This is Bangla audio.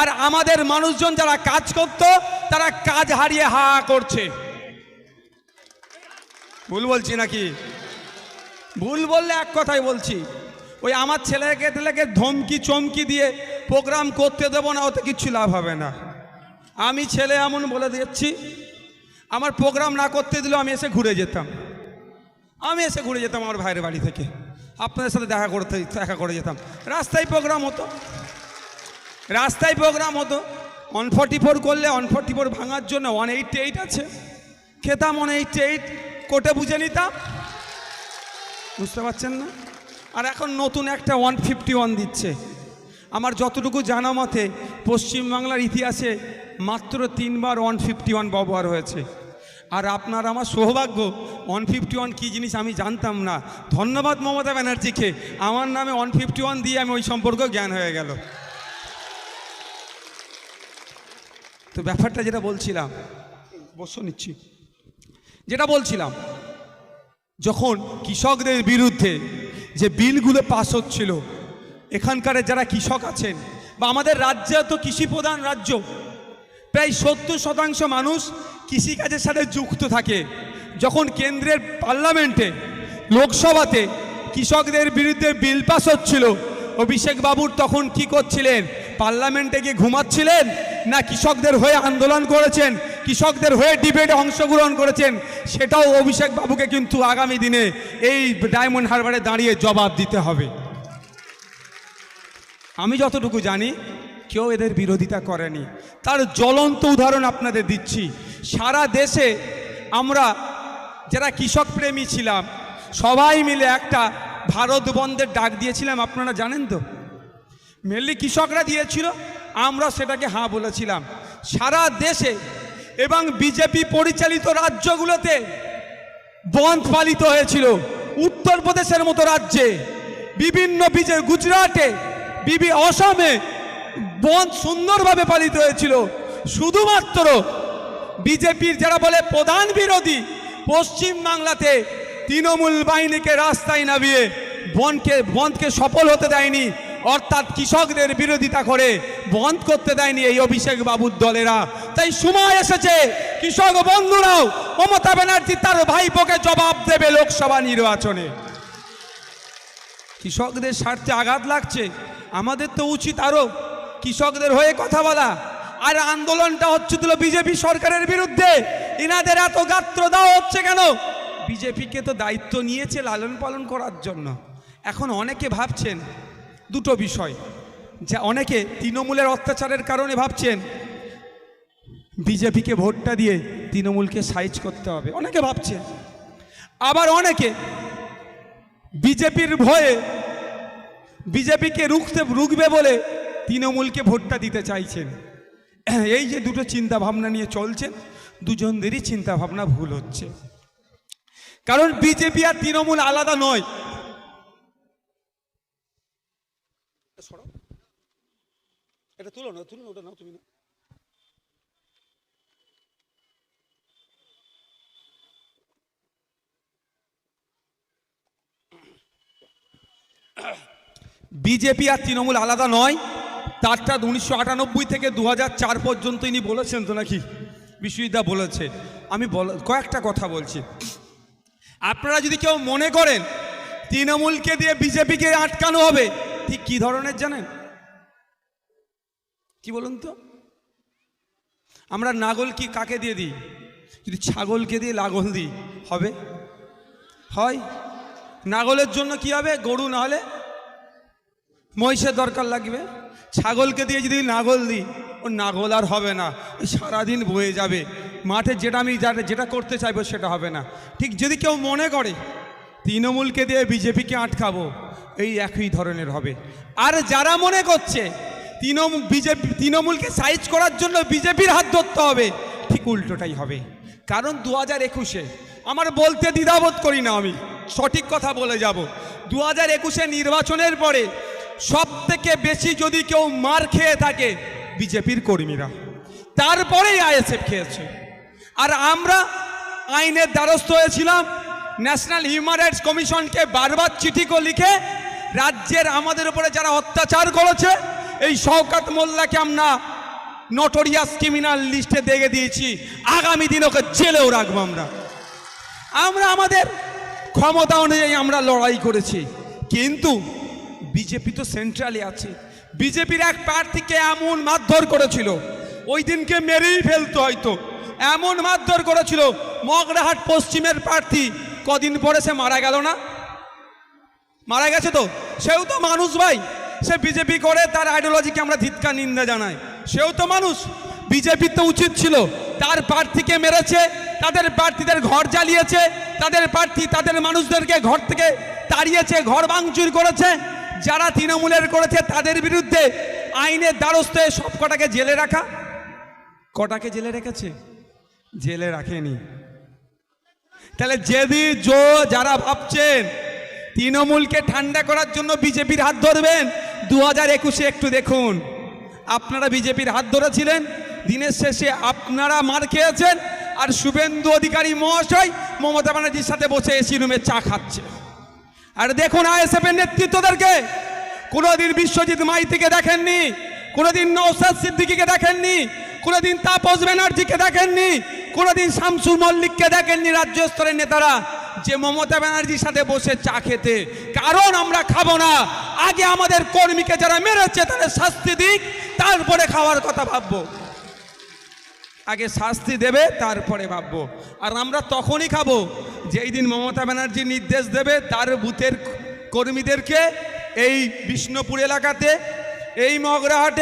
আর আমাদের মানুষজন যারা কাজ করত, তারা কাজ হারিয়ে হা করছে। ভুল বলছি নাকি? ভুল বললে এক কথাই বলছি, ওই আমার ছেলেকে ছেলেকে ধমকি চমকি দিয়ে প্রোগ্রাম করতে দেবো না, ওতে কিচ্ছু লাভ হবে না। আমি ছেলে এমন বলে দিচ্ছি আমার প্রোগ্রাম না করতে দিলেও আমি এসে ঘুরে যেতাম। আমি এসে ঘুরে যেতাম আমার ভাইয়ের বাড়ি থেকে। আপনাদের সাথে দেখা করতে, দেখা করে যেতাম। রাস্তায় প্রোগ্রাম হতো। রাস্তায় প্রোগ্রাম হতো। ওয়ান ফর্টি ফোর করলে ওয়ান ফর্টি ফোর ভাঙার জন্য ওয়ান এইটটি এইট আছে। খেতাম ওয়ান এইটটি এইট কোটে বুঝে নিতাম। বুঝতে পারছেন না? আর এখন নতুন একটা ওয়ান ফিফটি ওয়ান দিচ্ছে। আমার যতটুকু জানা মতে, পশ্চিমবাংলার ইতিহাসে মাত্র তিনবার ওয়ান ফিফটি ওয়ান ব্যবহার হয়েছে। আর আপনার আমার সৌভাগ্য ওয়ান ফিফটি ওয়ান কী জিনিস আমি জানতাম না। ধন্যবাদ মমতা ব্যানার্জিকে। আমার নামে ওয়ান ফিফটি ওয়ান দিয়ে আমি ওই সম্পর্কে জ্ঞান হয়ে গেল। তো ব্যাপারটা যেটা বলছিলাম বসে নিচ্ছি। যেটা বলছিলাম যখন কৃষকদের বিরুদ্ধে যে বিলগুলো পাস হচ্ছিল এখানকার যারা কৃষক আছেন বা আমাদের রাজ্যে তো কৃষি প্রধান রাজ্য প্রায় সত্তর শতাংশ মানুষ কৃষিকাজের সাথে যুক্ত থাকে। যখন কেন্দ্রের পার্লামেন্টে লোকসভাতে কৃষকদের বিরুদ্ধে বিল পাস হচ্ছিল অভিষেক বাবুর তখন কি করছিলেন? পার্লামেন্টে গিয়ে ঘুমাচ্ছিলেন? না কৃষকদের হয়ে আন্দোলন করেছেন, কৃষকদের হয়ে ডিবেটে অংশগ্রহণ করেছেন, সেটাও অভিষেক বাবুকে কিন্তু আগামী দিনে এই ডায়মন্ড হারবারে দাঁড়িয়ে জবাব দিতে হবে। আমি যতটুকু জানি, কেউ এদের বিরোধিতা করেনি। তার জ্বলন্ত উদাহরণ আপনাদের দিচ্ছি। সারা দেশে আমরা যারা কৃষক প্রেমী ছিলাম, সবাই মিলে একটা ভারত বন্ধের ডাক দিয়েছিলাম, আপনারা জানেন তো? মেনলি কৃষকরা দিয়েছিল। আমরা সেটাকে হাঁ বলেছিলাম। সারা দেশে এবং বিজেপি পরিচালিত রাজ্যগুলোতে বন্ধ পালিত হয়েছিল। উত্তরপ্রদেশের মতো রাজ্যে, বিভিন্ন বিজে, গুজরাটে, বিবি অসমে বন্ধ সুন্দরভাবে পালিত হয়েছিল। শুধুমাত্র বিজেপির যারা বলে প্রধান বিরোধী পশ্চিম বাংলাতে তৃণমূল বাহিনীকে রাস্তায় নামিয়ে বনকে বন্ধকে সফল হতে দেয়নি। অর্থাৎ কৃষকদের বিরোধিতা করে বন্ধ করতে দেয়নি এই অভিষেক বাবুর দলেরা। তাই সময় এসেছে। কৃষক বন্ধুরাও, মমতা ব্যানার্জি তার ভাইপোকে জবাব দেবে লোকসভা নির্বাচনে। কৃষকদের স্বার্থে আঘাত লাগছে। আমাদের তো উচিত আরও কৃষকদের হয়ে কথা বলা। আর আন্দোলনটা হচ্ছিল বিজেপি সরকারের বিরুদ্ধে। ইনাদের এত গাত্র দেওয়া হচ্ছে কেন? বিজেপিকে তো দায়িত্ব নিয়েছে লালন পালন করার জন্য। এখন অনেকে ভাবছেন দুটো বিষয়। যা অনেকে তৃণমূলের অত্যাচারের কারণে ভাবছেন, বিজেপিকে ভোটটা দিয়ে তৃণমূলকে সাইজ করতে হবে। অনেকে ভাবছে আবার অনেকে বিজেপির ভয়ে বিজেপিকে রুখতে রুখবে বলে তৃণমূলকে ভোটটা দিতে চাইছেন। এই যে দুটো চিন্তা ভাবনা নিয়ে চলছেন দুজনদেরই চিন্তা ভাবনা ভুল হচ্ছে। কারণ বিজেপি আর তৃণমূল আলাদা নয়। এটা তুলো না, তুলো ওটা নাও তুমি না বিজেপি আর তৃণমূল আলাদা নয়, তারটা উনিশশো আটানব্বই থেকে দু চার পর্যন্ত ইনি বলেছেন তো নাকি? বিশ্বজিৎদা বলেছে। আমি বল, কয়েকটা কথা বলছি। আপনারা যদি কেউ মনে করেন, তৃণমূলকে দিয়ে বিজেপিকে আটকানো হবে ঠিক কি ধরনের জানেন? কি বলুন তো? আমরা নাগল কি কাকে দিয়ে দিই? যদি ছাগলকে দিয়ে লাগল দিই, হবে? হয়? নাগলের জন্য কি হবে? গরু না হলে মহিষের দরকার লাগবে। ছাগলকে দিয়ে যদি নাগল দিই, ও নাগল আর হবে না। সারাদিন বয়ে যাবে। মাঠে যেটা আমি যেটা করতে চাইব সেটা হবে না। ঠিক যদি কেউ মনে করে তৃণমূলকে দিয়ে বিজেপিকে আটকাবো, এই একই ধরনের হবে। আর যারা মনে করছে তৃণমূল বিজেপি, তৃণমূলকে সাইজ করার জন্য বিজেপির হাত ধরতে হবে, ঠিক উল্টোটাই হবে। কারণ দু হাজার একুশে আমার বলতে দ্বিধাবোধ করি না আমি, সঠিক কথা বলে যাব। দু হাজার একুশে নির্বাচনের পরে সব থেকে বেশি যদি কেউ মার খেয়ে থাকে বিজেপির কর্মীরা, তারপরেই আইএসএফ খেয়েছে। আর আমরা আইনের দ্বারস্থ হয়েছিলাম ন্যাশনাল হিউম্যান রাইটস কমিশনকে বারবার চিঠি লিখে রাজ্যের আমাদের উপরে যারা অত্যাচার করেছে, এই শওকাত মোল্লাকে আমরা নটোরিয়াস ক্রিমিনাল লিস্টে দেখে দিয়েছি। আগামী দিন ওকে জেলেও রাখব আমরা। আমরা আমাদের ক্ষমতা অনুযায়ী আমরা লড়াই করেছি। কিন্তু বিজেপি তো সেন্ট্রালে আছে। বিজেপির এক প্রার্থীকে এমন মারধর করেছিল, ওই দিনকে মেরেই ফেলতো হয়তো। এমন মারধর করেছিল, মগরাহাট পশ্চিমের প্রার্থী কদিন পরে সে মারা গেল না? মারা গেছে তো? সেও তো মানুষ ভাই। সে বিজেপি করে, তার আইডিওলজিকে আমরা ধিৎকার নিন্দা জানাই। সেও তো মানুষ। বিজেপির তো উচিত ছিল। তার প্রার্থীকে মেরেছে, তাদের প্রার্থীদের ঘর জ্বালিয়েছে, তাদের প্রার্থী তাদের মানুষদেরকে ঘর থেকে তাড়িয়েছে, ঘর ভাঙচুর করেছে। যারা তৃণমূলের করেছে, তাদের বিরুদ্ধে আইনের দ্বারস্থ সব কটাকে জেলে রাখা। কটাকে জেলে রেখেছে? জেলে রাখেনি। তাহলে যেদি জো, যারা ভাবছেন, তৃণমূলকে ঠান্ডা করার জন্য বিজেপির হাত ধরবেন দু হাজার একুশে একটু দেখুন। আপনারা বিজেপির হাত ধরেছিলেন, দিনের শেষে আপনারা মার খেয়েছেন, আর শুভেন্দু অধিকারী মহাশয় মমতা ব্যানার্জির সাথে বসে এসি রুমে চা খাচ্ছে। আর দেখুন আইএসএফের নেতৃত্বদেরকে, কোনোদিন বিশ্বজিৎ মাইতিকে দেখেননি, কোনোদিন নৌসাদ সিদ্দিকিকে দেখেননি, কোনোদিন তাপস ব্যানার্জিকে দেখেননি কোনোদিন শামসুর মল্লিককে দেখেননি রাজ্য স্তরের নেতারা যে মমতা ব্যানার্জির সাথে বসে চা খেতে। কারণ আমরা খাব না। আগে আমাদের কর্মীকে যারা মেরেছে তাদের শাস্তি দিক, তারপরে খাওয়ার কথা ভাববো। আগে শাস্তি দেবে, তারপরে ভাববো। আর আমরা তখনই খাব যেই দিন মমতা ব্যানার্জি নির্দেশ দেবে তার বুথের কর্মীদেরকে এই বিষ্ণুপুর এলাকাতে, এই মগরাহাটে